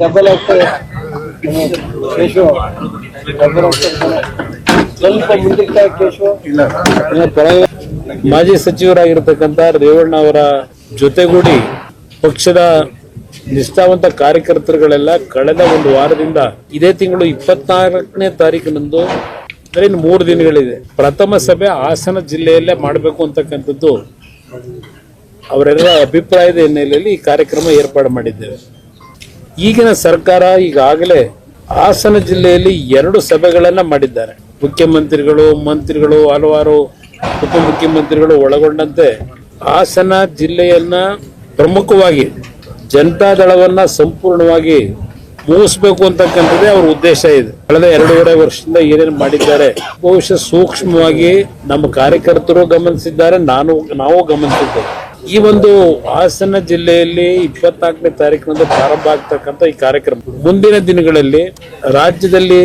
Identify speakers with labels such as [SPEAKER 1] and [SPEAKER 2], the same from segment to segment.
[SPEAKER 1] Double ಆಗ್ತದೆ ಸ್ವಲ್ಪ ಕೇಶವ
[SPEAKER 2] ಮಾಜಿ ಸಚಿವರಾಗಿರ್ತಕ್ಕಂಥ ರೇವಣ್ಣ ಅವರ ಜೊತೆಗೂಡಿ ಪಕ್ಷದ ನಿಷ್ಠಾವಂತ ಕಾರ್ಯಕರ್ತರುಗಳೆಲ್ಲ ಕಳೆದ ಒಂದು ವಾರದಿಂದ ಇದೇ ತಿಂಗಳು ಇಪ್ಪತ್ನಾಲ್ಕನೇ ತಾರೀಕಿನಂದು ಅಂದ್ರೆ ಇನ್ನು ಮೂರು ದಿನಗಳಿದೆ. ಪ್ರಥಮ ಸಭೆ ಹಾಸನ ಜಿಲ್ಲೆಯಲ್ಲೇ ಮಾಡಬೇಕು ಅಂತಕ್ಕಂಥದ್ದು ಅವರೆಲ್ಲ ಅಭಿಪ್ರಾಯದ ಹಿನ್ನೆಲೆಯಲ್ಲಿ ಈ ಕಾರ್ಯಕ್ರಮ ಏರ್ಪಾಡು ಮಾಡಿದ್ದೇವೆ. ಈಗಿನ ಸರ್ಕಾರ ಈಗಾಗಲೇ ಹಾಸನ ಜಿಲ್ಲೆಯಲ್ಲಿ ಎರಡು ಸಭೆಗಳನ್ನ ಮಾಡಿದ್ದಾರೆ. ಮುಖ್ಯಮಂತ್ರಿಗಳು, ಮಂತ್ರಿಗಳು, ಹಲವಾರು ಉಪಮುಖ್ಯಮಂತ್ರಿಗಳು ಒಳಗೊಂಡಂತೆ ಹಾಸನ ಜಿಲ್ಲೆಯನ್ನ ಪ್ರಮುಖವಾಗಿ ಜನತಾದಳವನ್ನ ಸಂಪೂರ್ಣವಾಗಿ ಮುಗಿಸ್ಬೇಕು ಅಂತಕ್ಕಂಥದ್ದೇ ಅವ್ರ ಉದ್ದೇಶ ಇದೆ. ಕಳೆದ ಎರಡೂವರೆ ವರ್ಷದಿಂದ ಏನೇನು ಮಾಡಿದ್ದಾರೆ, ಬಹುಶಃ ಸೂಕ್ಷ್ಮವಾಗಿ ನಮ್ಮ ಕಾರ್ಯಕರ್ತರು ಗಮನಿಸಿದ್ದಾರೆ, ನಾನು, ನಾವು ಗಮನಿಸಿದ್ದೇವೆ. ಈ ಒಂದು ಹಾಸನ ಜಿಲ್ಲೆಯಲ್ಲಿ ಇಪ್ಪತ್ನಾಲ್ಕನೇ ತಾರೀಕಿನಂದು ಪ್ರಾರಂಭ ಆಗ್ತಕ್ಕಂಥ ಈ ಕಾರ್ಯಕ್ರಮ. ಮುಂದಿನ ದಿನಗಳಲ್ಲಿ ರಾಜ್ಯದಲ್ಲಿ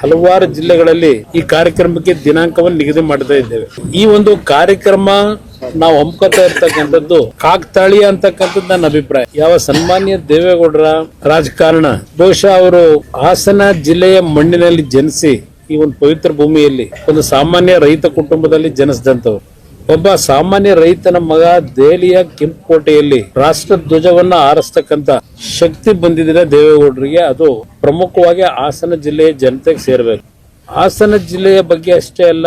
[SPEAKER 2] ಹಲವಾರು ಜಿಲ್ಲೆಗಳಲ್ಲಿ ಈ ಕಾರ್ಯಕ್ರಮಕ್ಕೆ ದಿನಾಂಕವನ್ನು ನಿಗದಿ ಮಾಡ್ತಾ ಇದ್ದೇವೆ. ಈ ಒಂದು ಕಾರ್ಯಕ್ರಮ ನಾವು ಹಮ್ಕೋತಾ ಇರ್ತಕ್ಕಂಥದ್ದು ಕಾಕ್ತಾಳಿ ಅಂತಕ್ಕಂಥದ್ದು ನನ್ನ ಅಭಿಪ್ರಾಯ. ಯಾವ ಸನ್ಮಾನ್ಯ ದೇವೇಗೌಡರ ರಾಜಕಾರಣ, ಬಹುಶಃ ಅವರು ಹಾಸನ ಜಿಲ್ಲೆಯ ಮಣ್ಣಿನಲ್ಲಿ ಜನಿಸಿ ಈ ಒಂದು ಪವಿತ್ರ ಭೂಮಿಯಲ್ಲಿ ಒಂದು ಸಾಮಾನ್ಯ ರೈತ ಕುಟುಂಬದಲ್ಲಿ ಜನಿಸಿದಂತವ್ರು ಒಬ್ಬ ಸಾಮಾನ್ಯ ರೈತನ ಮಗ ದೆಹಲಿಯ ಕೆಂಪುಕೋಟೆಯಲ್ಲಿ ರಾಷ್ಟ್ರ ಧ್ವಜವನ್ನ ಆರಿಸ್ತಕ್ಕಂತ ಶಕ್ತಿ ಬಂದಿದ್ರೆ ದೇವೇಗೌಡರಿಗೆ. ಅದು ಪ್ರಮುಖವಾಗಿ ಹಾಸನ ಜಿಲ್ಲೆಯ ಜನತೆಗೆ ಸೇರಬೇಕು. ಹಾಸನ ಜಿಲ್ಲೆಯ ಬಗ್ಗೆ ಅಷ್ಟೇ ಅಲ್ಲ,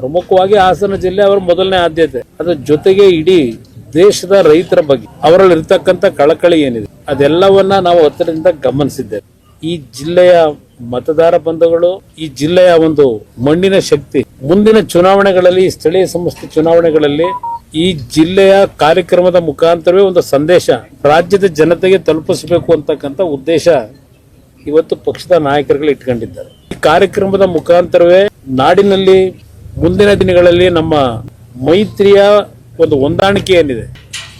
[SPEAKER 2] ಪ್ರಮುಖವಾಗಿ ಹಾಸನ ಜಿಲ್ಲೆ ಅವರ ಮೊದಲನೇ ಆದ್ಯತೆ. ಅದ್ರ ಜೊತೆಗೆ ಇಡೀ ದೇಶದ ರೈತರ ಬಗ್ಗೆ. ಅವರಲ್ಲಿ ಇರ್ತಕ್ಕಂಥ ಕಳಕಳಿ ಏನಿದೆ? ಅದೆಲ್ಲವನ್ನ ನಾವು ಹತ್ತಿರದಿಂದ ಗಮನಿಸಿದ್ದೇವೆ. ಈ ಜಿಲ್ಲೆಯ ಮತದಾರ ಬಂಧುಗಳು, ಈ ಜಿಲ್ಲೆಯ ಒಂದು ಮಣ್ಣಿನ ಶಕ್ತಿ. ಮುಂದಿನ ಚುನಾವಣೆಗಳಲ್ಲಿ ಸ್ಥಳೀಯ ಸಂಸ್ಥೆ ಚುನಾವಣೆಗಳಲ್ಲಿ ಈ ಜಿಲ್ಲೆಯ ಕಾರ್ಯಕ್ರಮದ ಮುಖಾಂತರವೇ ಒಂದು ಸಂದೇಶ ರಾಜ್ಯದ ಜನತೆಗೆ ತಲುಪಿಸಬೇಕು ಅಂತಕ್ಕಂಥ ಉದ್ದೇಶ ಇವತ್ತು ಪಕ್ಷದ ನಾಯಕರುಗಳು ಇಟ್ಕೊಂಡಿದ್ದಾರೆ. ಈ ಕಾರ್ಯಕ್ರಮದ ಮುಖಾಂತರವೇ ನಾಡಿನಲ್ಲಿ ಮುಂದಿನ ದಿನಗಳಲ್ಲಿ ನಮ್ಮ ಮೈತ್ರಿಯ ಒಂದು ಹೊಂದಾಣಿಕೆ ಏನಿದೆ,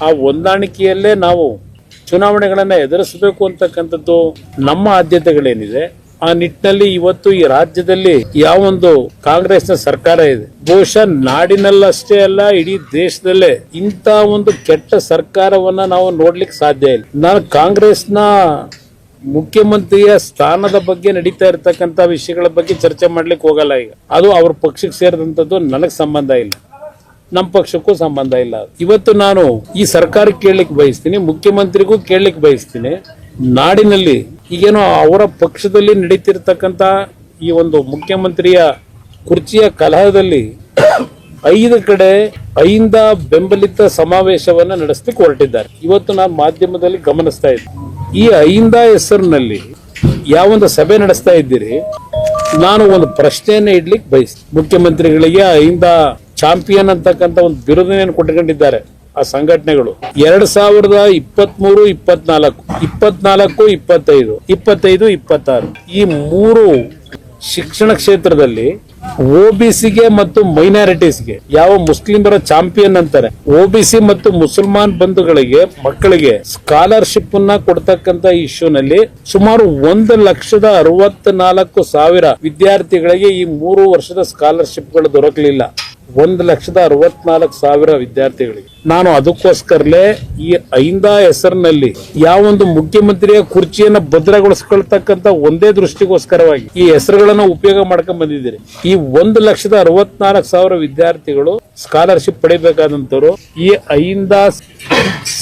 [SPEAKER 2] ಆ ಹೊಂದಾಣಿಕೆಯಲ್ಲೇ ನಾವು ಚುನಾವಣೆಗಳನ್ನ ಎದುರಿಸಬೇಕು ಅಂತಕ್ಕಂಥದ್ದು ನಮ್ಮ ಆದ್ಯತೆಗಳೇನಿದೆ. ಆ ನಿಟ್ಟಿನಲ್ಲಿ ಇವತ್ತು ಈ ರಾಜ್ಯದಲ್ಲಿ ಯಾವ ಒಂದು ಕಾಂಗ್ರೆಸ್ನ ಸರ್ಕಾರ ಇದೆ. ಬಹುಶಃ ನಾಡಿನಲ್ಲಷ್ಟೇ ಅಲ್ಲ, ಇಡೀ ದೇಶದಲ್ಲೇ ಇಂಥ ಒಂದು ಕೆಟ್ಟ ಸರ್ಕಾರವನ್ನ ನಾವು ನೋಡ್ಲಿಕ್ಕೆ ಸಾಧ್ಯ ಇಲ್ಲ. ನಾನು ಕಾಂಗ್ರೆಸ್ನ ಮುಖ್ಯಮಂತ್ರಿಯ ಸ್ಥಾನದ ಬಗ್ಗೆ ನಡೀತಾ ಇರತಕ್ಕಂತ ವಿಷಯಗಳ ಬಗ್ಗೆ ಚರ್ಚೆ ಮಾಡ್ಲಿಕ್ಕೆ ಹೋಗಲ್ಲ ಈಗ. ಅದು ಅವ್ರ ಪಕ್ಷಕ್ಕೆ ಸೇರಿದಂತದ್ದು ನನಗೆ ಸಂಬಂಧ ಇಲ್ಲ. ನಮ್ಮ ಪಕ್ಷಕ್ಕೂ ಸಂಬಂಧ ಇಲ್ಲ. ಇವತ್ತು ನಾನು ಈ ಸರ್ಕಾರ ಕೇಳಲಿಕ್ಕೆ ಬಯಸ್ತೀನಿ, ಮುಖ್ಯಮಂತ್ರಿಗೂ ಕೇಳಲಿಕ್ಕೆ ಬಯಸ್ತೀನಿ. ನಾಡಿನಲ್ಲಿ ಈಗೇನೋ ಅವರ ಪಕ್ಷದಲ್ಲಿ ನಡೀತಿರ್ತಕ್ಕಂಥ ಈ ಒಂದು ಮುಖ್ಯಮಂತ್ರಿಯ ಕುರ್ಚಿಯ ಕಲಹದಲ್ಲಿ ಐದು ಕಡೆ ಐಂದ ಬೆಂಬಲಿತ ಸಮಾವೇಶವನ್ನ ನಡೆಸಲಿಕ್ಕೆ ಹೊರಟಿದ್ದಾರೆ. ಇವತ್ತು ನಾನು ಮಾಧ್ಯಮದಲ್ಲಿ ಗಮನಿಸ್ತಾ ಇದ್ದೆ. ಈ ಐಂದ ಹೆಸರಿನಲ್ಲಿ ಯಾವ ಒಂದು ಸಭೆ ನಡೆಸ್ತಾ ಇದ್ದೀರಿ? ನಾನು ಒಂದು ಪ್ರಶ್ನೆಯನ್ನ ಇಡ್ಲಿಕ್ಕೆ ಬಯಸ್ತೀನಿ. ಮುಖ್ಯಮಂತ್ರಿಗಳಿಗೆ ಐಂದ ಚಾಂಪಿಯನ್ ಅಂತಕ್ಕಂಥ ಒಂದು ಬಿರುದನ್ನು ಕೊಟ್ಕೊಂಡಿದ್ದಾರೆ ಆ ಸಂಘಟನೆಗಳು. ಎರಡ್ ಸಾವಿರದ ಇಪ್ಪತ್ತ್ ಮೂರು ಇಪ್ಪತ್ನಾಲ್ಕು. ಇಪ್ಪತ್ನಾಲ್ಕು, ಇಪ್ಪತ್ತೈದು. ಇಪ್ಪತ್ತೈದು, ಇಪ್ಪತ್ತಾರು. ಈ ಮೂರು ಶಿಕ್ಷಣ ಕ್ಷೇತ್ರದಲ್ಲಿ ಓಬಿಸಿಗೆ ಮತ್ತು ಮೈನಾರಿಟೀಸ್ಗೆ ಯಾವ ಮುಸ್ಲಿಮರ ಚಾಂಪಿಯನ್ ಅಂತಾರೆ ಒಬಿಸಿ ಮತ್ತು ಮುಸಲ್ಮಾನ್ ಬಂಧುಗಳಿಗೆ ಮಕ್ಕಳಿಗೆ ಸ್ಕಾಲರ್ಶಿಪ್ ಅನ್ನ ಕೊಡ್ತಕ್ಕಂತ ಇಶ್ಯೂನಲ್ಲಿ ಸುಮಾರು ಒಂದು ಲಕ್ಷದ ಅರವತ್ತ ನಾಲ್ಕು ಸಾವಿರ ವಿದ್ಯಾರ್ಥಿಗಳಿಗೆ ಈ ಮೂರು ವರ್ಷದ ಸ್ಕಾಲರ್ಶಿಪ್ಗಳು ದೊರಕಲಿಲ್ಲ. ಒಂದು ಲಕ್ಷದ ಅರವತ್ನಾಲ್ಕು ಸಾವಿರ ವಿದ್ಯಾರ್ಥಿಗಳಿಗೆ. ನಾನು ಅದಕ್ಕೋಸ್ಕರಲೇ ಈ ಐಂದ ಹೆಸರಿನಲ್ಲಿ ಯಾವೊಂದು ಮುಖ್ಯಮಂತ್ರಿಯ ಕುರ್ಚಿಯನ್ನು ಭದ್ರಗೊಳಿಸ್ಕೊಳ್ತಕ್ಕಂತ ಒಂದೇ ದೃಷ್ಟಿಗೋಸ್ಕರವಾಗಿ ಈ ಹೆಸರುಗಳನ್ನು ಉಪಯೋಗ ಮಾಡ್ಕೊಂಡ್ ಬಂದಿದ್ದೀರಿ. ಈ ಒಂದು ಲಕ್ಷದ ಅರವತ್ನಾಲ್ಕು ಸಾವಿರ ವಿದ್ಯಾರ್ಥಿಗಳು ಸ್ಕಾಲರ್ಶಿಪ್ ಪಡಿಬೇಕಾದಂತವ್ರು ಈ ಐಂದ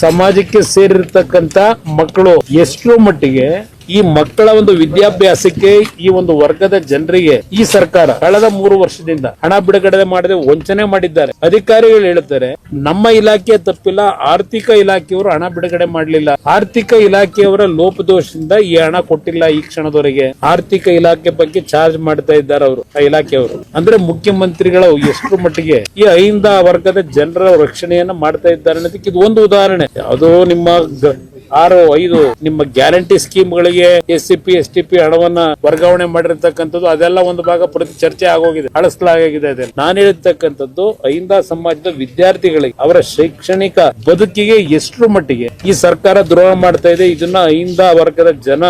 [SPEAKER 2] ಸಮಾಜಕ್ಕೆ ಸೇರಿರ್ತಕ್ಕಂತ ಮಕ್ಕಳು ಎಷ್ಟೋ ಮಟ್ಟಿಗೆ ಈ ಮಕ್ಕಳ ಒಂದು ವಿದ್ಯಾಭ್ಯಾಸಕ್ಕೆ ಈ ಒಂದು ವರ್ಗದ ಜನರಿಗೆ ಈ ಸರ್ಕಾರ ಕಳೆದ ಮೂರು ವರ್ಷದಿಂದ ಹಣ ಬಿಡುಗಡೆ ಮಾಡದೆ ವಂಚನೆ ಮಾಡಿದ್ದಾರೆ. ಅಧಿಕಾರಿಗಳು ಹೇಳುತ್ತಾರೆ, ನಮ್ಮ ಇಲಾಖೆ ತಪ್ಪಿಲ್ಲ, ಆರ್ಥಿಕ ಇಲಾಖೆಯವರು ಹಣ ಬಿಡುಗಡೆ ಮಾಡಲಿಲ್ಲ. ಆರ್ಥಿಕ ಇಲಾಖೆಯವರ ಲೋಪದೋಷದಿಂದ ಈ ಹಣ ಕೊಟ್ಟಿಲ್ಲ ಈ ಕ್ಷಣದವರೆಗೆ. ಆರ್ಥಿಕ ಇಲಾಖೆ ಬಗ್ಗೆ ಚಾರ್ಜ್ ಮಾಡ್ತಾ ಇದ್ದಾರೆ ಅವರು, ಆ ಇಲಾಖೆಯವರು. ಅಂದ್ರೆ ಮುಖ್ಯಮಂತ್ರಿಗಳು ಎಷ್ಟು ಮಟ್ಟಿಗೆ ಈ ಐಂದ ವರ್ಗದ ಜನರ ರಕ್ಷಣೆಯನ್ನ ಮಾಡ್ತಾ ಇದ್ದಾರೆ ಅನ್ನೋದಕ್ಕೆ ಇದು ಒಂದು ಉದಾಹರಣೆ. ಅದು ನಿಮ್ಮ ಆರು, ಐದು ನಿಮ್ಮ ಗ್ಯಾರಂಟಿ ಸ್ಕೀಮ್ಗಳಿಗೆ S C P, S T ಹಣವನ್ನ ವರ್ಗಾವಣೆ ಮಾಡಿರ್ತಕ್ಕಂಥದ್ದು, ಅದೆಲ್ಲ ಒಂದು ಭಾಗ ಪ್ರತಿ ಚರ್ಚೆ ಆಗೋಗಿದೆ, ಅಳಿಸಲಾಗಿದೆ ಇದೆ. ನಾನು ಹೇಳಿರ್ತಕ್ಕಂಥದ್ದು, ಅಹಿಂದ ಸಮಾಜದ ವಿದ್ಯಾರ್ಥಿಗಳಿಗೆ, ಅವರ ಶೈಕ್ಷಣಿಕ ಬದುಕಿಗೆ ಎಷ್ಟು ಮಟ್ಟಿಗೆ ಈ ಸರ್ಕಾರ ದ್ರೋಹ ಮಾಡ್ತಾ ಇದೆ, ಇದನ್ನ ಅಹಿಂದ ವರ್ಗದ ಜನ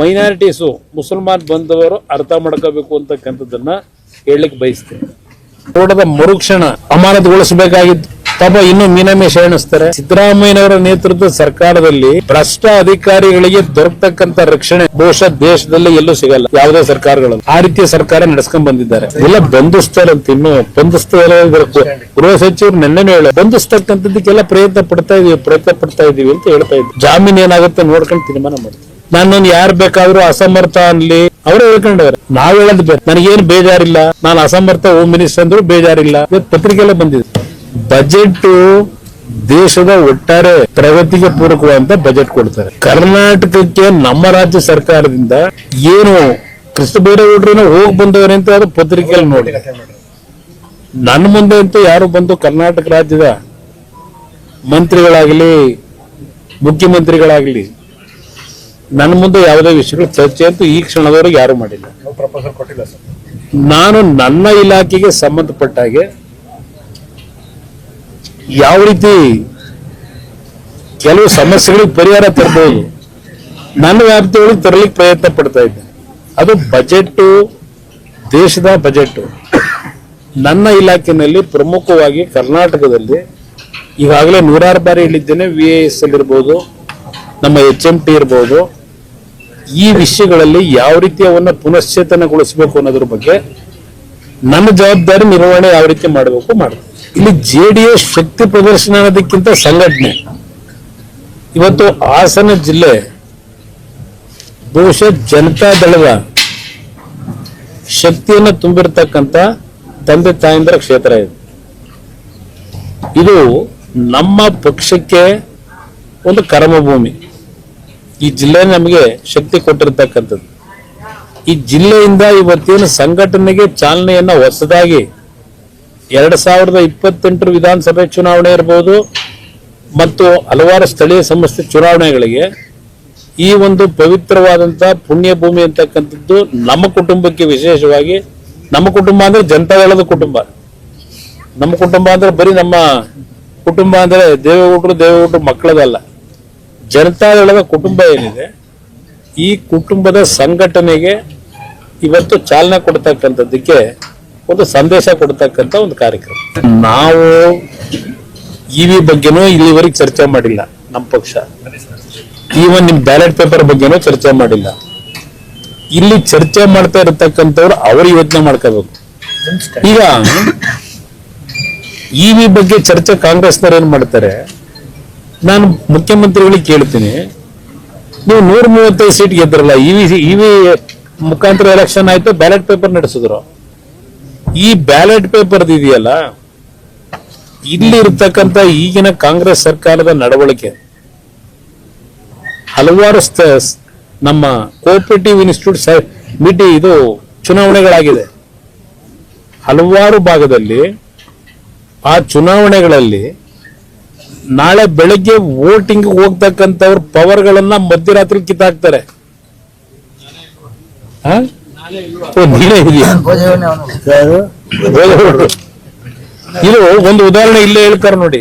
[SPEAKER 2] ಮೈನಾರಿಟೀಸು ಮುಸಲ್ಮಾನ್ ಬಂದವರು ಅರ್ಥ ಮಾಡ್ಕೋಬೇಕು ಅಂತಕ್ಕಂಥದ್ದನ್ನ ಹೇಳಲಿಕ್ಕೆ ಬಯಸ್ತೇನೆ. ಮರುಕ್ಷಣ ಅಮಾನತುಗೊಳಿಸಬೇಕಾಗಿತ್ತು. ಪಾಪ ಇನ್ನು ಮೀನಮೇಶ ಎಣಿಸ್ತಾರೆ ಸಿದ್ದರಾಮಯ್ಯನವರ ನೇತೃತ್ವದ ಸರ್ಕಾರದಲ್ಲಿ ಭ್ರಷ್ಟ ಅಧಿಕಾರಿಗಳಿಗೆ ದೊರಕತಕ್ಕಂತ ರಕ್ಷಣೆ ಬಹುಶಃ ದೇಶದಲ್ಲಿ ಎಲ್ಲೂ ಸಿಗಲ್ಲ. ಯಾವುದೇ ಸರ್ಕಾರಗಳು ಆ ರೀತಿಯ ಸರ್ಕಾರ ನಡೆಸ್ಕೊಂಡ್ ಬಂದಿದ್ದಾರೆ. ಎಲ್ಲ ಬಂಧಿಸ್ತಾರಂತ ಇನ್ನು ಬಂಧಿಸ್ತಾರೆ ಗೃಹ ಸಚಿವರು ನೆನ್ನೆನೂ ಹೇಳ ಬಂಧಿಸ್ತಕ್ಕಂಥದ್ದಕ್ಕೆಲ್ಲ ಪ್ರಯತ್ನ ಪಡ್ತಾ ಇದೀವಿ, ಪ್ರಯತ್ನ ಪಡ್ತಾ ಇದೀವಿ ಅಂತ ಹೇಳ್ತಾ ಇದ್ವಿ ಜಾಮೀನ್ ಏನಾಗುತ್ತೆ ನೋಡ್ಕೊಂಡು ತೀರ್ಮಾನ ಮಾಡ್ತೀವಿ. ನಾನು ಯಾರು ಬೇಕಾದ್ರೂ ಅಸಮರ್ಥ ಅನ್ಲಿ ಅವ್ರು ಹೇಳ್ಕೊಂಡವ್ರೆ, ನಾವ್ ಹೇಳದ್ ನನಗೇನು ಬೇಜಾರಿಲ್ಲ. ನಾನು ಅಸಮರ್ಥ ಹೋಮ್ ಮಿನಿಸ್ಟರ್ ಅಂದ್ರೂ ಬೇಜಾರಿಲ್ಲ. ಪತ್ರಿಕೆಲ್ಲ ಬಂದಿದೆ. ಬಜೆಟ್ ದೇಶದ ಒಟ್ಟಾರೆ ಪ್ರಗತಿಗೆ ಪೂರಕವಾದಂತ ಬಜೆಟ್ ಕೊಡ್ತಾರೆ. ಕರ್ನಾಟಕಕ್ಕೆ ನಮ್ಮ ರಾಜ್ಯ ಸರ್ಕಾರದಿಂದ ಏನು ಕೃಷ್ಣ ಬೈರೇಗೌಡರನ್ನ ಹೋಗಿ ಬಂದವರೆ ಅಂತ ಅದು ಪತ್ರಿಕೆಯಲ್ಲಿ ನೋಡಿ. ನನ್ನ ಮುಂದೆ ಅಂತ ಯಾರು ಬಂದು ಕರ್ನಾಟಕ ರಾಜ್ಯದ ಮಂತ್ರಿಗಳಾಗಲಿ ಮುಖ್ಯಮಂತ್ರಿಗಳಾಗಲಿ ನನ್ನ ಮುಂದೆ ಯಾವುದೇ ವಿಷಯಗಳು ಚರ್ಚೆ ಅಂತೂ ಈ ಕ್ಷಣದವರೆಗೆ ಯಾರು ಮಾಡಿಲ್ಲ.
[SPEAKER 3] ಪ್ರಪೋಸಲ್ ಕೊಟ್ಟಿಲ್ಲ ಸರ್.
[SPEAKER 2] ನಾನು ನನ್ನ ಇಲಾಖೆಗೆ ಸಂಬಂಧಪಟ್ಟ ಹಾಗೆ ಯಾವ ರೀತಿ ಕೆಲವು ಸಮಸ್ಯೆಗಳಿಗೆ ಪರಿಹಾರ ತರಬಹುದು? ನನ್ನ ವ್ಯಾಪ್ತಿಯೊಳಗೆ ತರಲಿಕ್ಕೆ ಪ್ರಯತ್ನ ಪಡ್ತಾ ಇದ್ದೆ ಅದು ಬಜೆಟ್ ದೇಶದ ಬಜೆಟ್ ನನ್ನ ಇಲಾಖೆಯಲ್ಲಿ ಪ್ರಮುಖವಾಗಿ ಕರ್ನಾಟಕದಲ್ಲಿ ಈಗಾಗಲೇ ನೂರಾರು ಬಾರಿ ಹೇಳಿದ್ದೇನೆ ವಿ ಎಸ್ ಎಲ್ ಇರ್ಬೋದು, ನಮ್ಮ ಎಚ್ ಎಂ ಟಿ ಇರ್ಬೋದು. ಈ ವಿಷಯಗಳಲ್ಲಿ ಯಾವ ರೀತಿ ಅವನ್ನ ಪುನಶ್ಚೇತನಗೊಳಿಸಬೇಕು ಅನ್ನೋದ್ರ ಬಗ್ಗೆ ನನ್ನ ಜವಾಬ್ದಾರಿ ನಿರ್ವಹಣೆ ಯಾವ ರೀತಿ ಮಾಡಬೇಕು ಮಾಡ್ತೀನಿ. ಇಲ್ಲಿ ಜೆ ಡಿ ಎಸ್ ಶಕ್ತಿ ಪ್ರದರ್ಶನ ಅನ್ನೋದಕ್ಕಿಂತ ಸಂಘಟನೆ. ಇವತ್ತು ಹಾಸನ ಜಿಲ್ಲೆ ಬಹುಶಃ ಜನತಾ ದಳದ ಶಕ್ತಿಯನ್ನು ತುಂಬಿರ್ತಕ್ಕಂಥ ತಂದೆ ತಾಯಂದ್ರ ಕ್ಷೇತ್ರ ಇದು. ಇದು ನಮ್ಮ ಪಕ್ಷಕ್ಕೆ ಒಂದು ಕರ್ಮಭೂಮಿ. ಈ ಜಿಲ್ಲೆ ನಮಗೆ ಶಕ್ತಿ ಕೊಟ್ಟಿರತಕ್ಕಂಥದ್ದು. ಈ ಜಿಲ್ಲೆಯಿಂದ ಇವತ್ತೇನು ಸಂಘಟನೆಗೆ ಚಾಲನೆಯನ್ನ ಹೊಸದಾಗಿ ಎರಡ್ ಸಾವಿರದ ಇಪ್ಪತ್ತೆಂಟರ ವಿಧಾನಸಭೆ ಚುನಾವಣೆ ಇರಬಹುದು ಮತ್ತು ಹಲವಾರು ಸ್ಥಳೀಯ ಸಂಸ್ಥೆ ಚುನಾವಣೆಗಳಿಗೆ ಈ ಒಂದು ಪವಿತ್ರವಾದಂತ ಪುಣ್ಯ ಭೂಮಿ ಅಂತಕ್ಕಂಥದ್ದು ನಮ್ಮ ಕುಟುಂಬಕ್ಕೆ ವಿಶೇಷವಾಗಿ ನಮ್ಮ ಕುಟುಂಬ ಅಂದ್ರೆ ಜನತಾದಳದ ಕುಟುಂಬ. ನಮ್ಮ ಕುಟುಂಬ ಅಂದ್ರೆ ಬರೀ ನಮ್ಮ ಕುಟುಂಬ ಅಂದ್ರೆ ದೇವೇಗೌಡರು ದೇವೇಗೌಡರು ಮಕ್ಕಳದಲ್ಲ. ಜನತಾದಳದ ಕುಟುಂಬ ಏನಿದೆ, ಈ ಕುಟುಂಬದ ಸಂಘಟನೆಗೆ ಇವತ್ತು ಚಾಲನೆ ಕೊಡ್ತಕ್ಕಂಥದ್ದಕ್ಕೆ ಒಂದು ಸಂದೇಶ ಕೊಡ್ತಕ್ಕಂಥ ಒಂದು ಕಾರ್ಯಕ್ರಮ. ನಾವು ಇವಿ ಬಗ್ಗೆನೂ ಇಲ್ಲಿವರೆಗೆ ಚರ್ಚೆ ಮಾಡಿಲ್ಲ ನಮ್ಮ ಪಕ್ಷ. ಈವನ್ ನಿಮ್ ಬ್ಯಾಲೆಟ್ ಪೇಪರ್ ಬಗ್ಗೆನೂ ಚರ್ಚೆ ಮಾಡಿಲ್ಲ. ಇಲ್ಲಿ ಚರ್ಚೆ ಮಾಡ್ತಾ ಇರತಕ್ಕಂಥವ್ರು ಅವರು ಯೋಚನೆ ಮಾಡ್ಕೋಬೇಕು. ಈಗ ಇವಿ ಬಗ್ಗೆ ಚರ್ಚೆ ಕಾಂಗ್ರೆಸ್ನವ್ರು ಏನ್ ಮಾಡ್ತಾರೆ? ನಾನು ಮುಖ್ಯಮಂತ್ರಿಗಳಿಗೆ ಕೇಳ್ತೀನಿ. ನೀವು ನೂರ ಮೂವತ್ತೈದು ಸೀಟ್ ಗೆದ್ರಲ್ಲ ಇವಿ ಇವಿ ಮುಖಾಂತರ ಎಲೆಕ್ಷನ್ ಆಯ್ತು ಬ್ಯಾಲೆಟ್ ಪೇಪರ್ ನಡೆಸಿದ್ರು. ಈ ಬ್ಯಾಲೆಟ್ ಪೇಪರ್ ಇದೆಯಲ್ಲ ಇಲ್ಲಿ ಇರ್ತಕ್ಕಂಥ ಈಗಿನ ಕಾಂಗ್ರೆಸ್ ಸರ್ಕಾರದ ನಡವಳಿಕೆ. ಹಲವಾರು ನಮ್ಮ ಕೋಪರೇಟಿವ್ ಇನ್ಸ್ಟಿಟ್ಯೂಟ್ ಮಿಟಿ ಇದು ಚುನಾವಣೆಗಳಾಗಿದೆ. ಹಲವಾರು ಭಾಗದಲ್ಲಿ ಆ ಚುನಾವಣೆಗಳಲ್ಲಿ ನಾಳೆ ಬೆಳಗ್ಗೆ ವೋಟಿಂಗ್ ಹೋಗ್ತಕ್ಕಂಥವ್ರ ಪವರ್ಗಳನ್ನ ಮಧ್ಯರಾತ್ರಿ ಕಿತ್ತಾಕ್ತಾರೆ. ಇದೆಯಾ? ಇದು ಒಂದು ಉದಾಹರಣೆ ಇಲ್ಲೇ ಹೇಳ್ತಾರೆ ನೋಡಿ.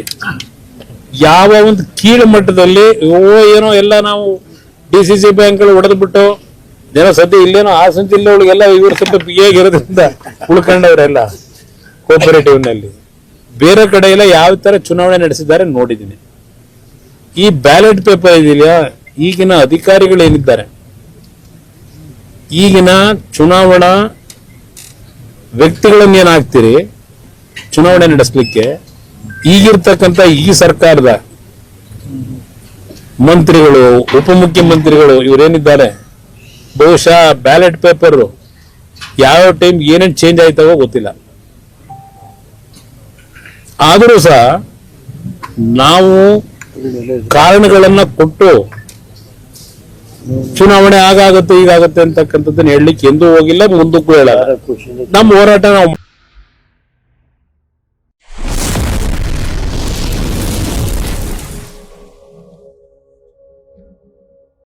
[SPEAKER 2] ಯಾವ ಒಂದು ಕೀಳು ಮಟ್ಟದಲ್ಲಿ, ಓ, ಏನೋ ಎಲ್ಲ ನಾವು ಡಿ ಸಿ ಸಿ ಬ್ಯಾಂಕ್ಗಳು ಹೊಡೆದ್ಬಿಟ್ಟು ಜನ ಸದ್ಯ ಇಲ್ಲೇನೋ ಹಾಸನ ಜಿಲ್ಲೆ ಒಳಗೆಲ್ಲ ಇವರು ಸ್ವಲ್ಪ ಹೇಗಿರೋದ್ರಿಂದ ಉಳ್ಕೊಂಡವ್ರೆಲ್ಲ ಕೋಪರೇಟಿವ್ನಲ್ಲಿ ಬೇರೆ ಕಡೆ ಎಲ್ಲ ಯಾವ ತರ ಚುನಾವಣೆ ನಡೆಸಿದ್ದಾರೆ ನೋಡಿದ್ದೀನಿ. ಈ ಬ್ಯಾಲೆಟ್ ಪೇಪರ್ ಇದೆಯಲ್ಲ ಈಗಿನ ಅಧಿಕಾರಿಗಳು ಏನಿದ್ದಾರೆ ಈಗಿನ ಚುನಾವಣಾ ವ್ಯಕ್ತಿಗಳನ್ನ ಏನಾಗ್ತೀರಿ ಚುನಾವಣೆ ನಡೆಸಲಿಕ್ಕೆ ಈಗಿರ್ತಕ್ಕಂಥ ಈ ಸರ್ಕಾರದ ಮಂತ್ರಿಗಳು, ಉಪಮುಖ್ಯಮಂತ್ರಿಗಳು ಇವರೇನಿದ್ದಾರೆ? ಬಹುಶಃ ಬ್ಯಾಲೆಟ್ ಪೇಪರ್ ಯಾವ ಟೈಮ್ ಏನೇನು ಚೇಂಜ್ ಆಯ್ತವೋ ಗೊತ್ತಿಲ್ಲ. ಆದರೂ ಸಹ ನಾವು ಕಾರಣಗಳನ್ನ ಕೊಟ್ಟು ಚುನಾವಣೆ ಆಗಾಗುತ್ತೆ ಈಗಾಗುತ್ತೆ ಅಂತಕ್ಕಂಥದ್ದನ್ನ ಹೇಳಲಿಕ್ಕೆ ಎಂದೂ ಹೋಗಿಲ್ಲ ಮುಂದಕ್ಕೂ
[SPEAKER 1] ಹೇಳ
[SPEAKER 2] ನಮ್ಮ ಹೋರಾಟ ನಾವು